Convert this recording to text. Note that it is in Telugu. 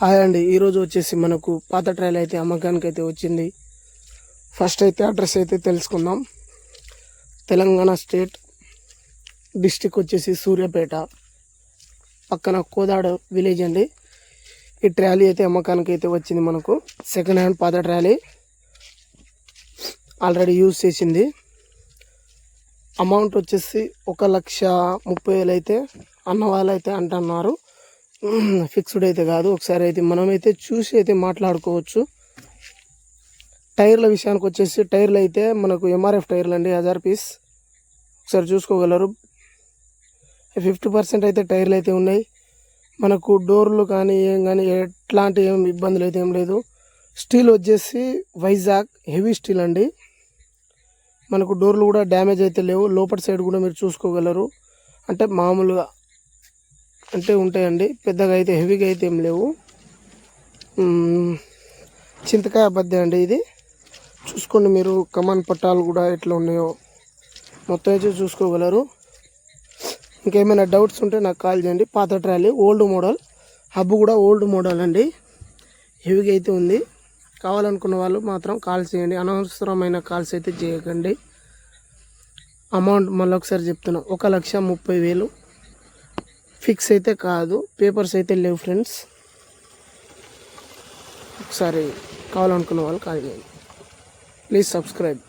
హాయ్ అండి. ఈరోజు వచ్చేసి మనకు పాత ట్రైల్ అయితే అమ్మకానికి అయితే వచ్చింది. ఫస్ట్ అయితే అడ్రస్ అయితే తెలుసుకుందాం. తెలంగాణ స్టేట్ డిస్టిక్ వచ్చేసి సూర్యాపేట. పక్కన కోదాడ విలేజ్ అండి. ఈ ట్రాలీ అయితే అమ్మకానికి అయితే వచ్చింది మనకు. సెకండ్ హ్యాండ్ పాత ట్రాలీ ఆల్రెడీ యూజ్ చేసింది. అమౌంట్ వచ్చేసి ఒక లక్ష ముప్పై వేలు అయితే అన్న వాళ్ళు అయితే అంటున్నారు. ఫిక్స్డ్ అయితే కాదు. ఒకసారి అయితే మనమైతే చూసి అయితే మాట్లాడుకోవచ్చు. టైర్ల విషయానికి వచ్చేసి టైర్లు అయితే మనకు ఎంఆర్ఎఫ్ టైర్లు అండి హజార్ పీస్. ఒకసారి చూసుకోగలరు. ఫిఫ్టీ పర్సెంట్ అయితే టైర్లు అయితే ఉన్నాయి. మనకు డోర్లు కానీ ఏం కానీ ఎట్లాంటి ఏం ఇబ్బందులు అయితే ఏం లేదు. స్టీల్ వచ్చేసి వైజాగ్ హెవీ స్టీల్ అండి. మనకు డోర్లు కూడా డ్యామేజ్ అయితే లేవు. లోపల సైడ్ కూడా మీరు చూసుకోగలరు. అంటే మామూలుగా అంటే ఉంటాయండి. పెద్దగా అయితే హెవీగా అయితే ఏం లేవు. చింతకాయ బద్ద అండి ఇది. చూసుకోండి మీరు కమాన్ పట్టాలు కూడా ఎట్లా ఉన్నాయో. మొత్తం అయితే చూసుకోగలరు. ఇంకేమైనా డౌట్స్ ఉంటే నాకు కాల్ చేయండి. పాత ట్రాలీ ఓల్డ్ మోడల్. హబ్ కూడా ఓల్డ్ మోడల్ అండి. హెవీగా అయితే ఉంది. కావాలనుకున్న వాళ్ళు మాత్రం కాల్ చేయండి. అనవసరమైన కాల్స్ అయితే చేయకండి. అమౌంట్ మళ్ళీ ఒకసారి చెప్తున్నా. ఒక లక్ష ముప్పై వేలు. ఫిక్స్ అయితే కాదు పేపర్స్ అయితే లేవు ఫ్రెండ్స్. ఒకసారి కావాలనుకున్న వాళ్ళు కాల్ చేయండి. Please subscribe.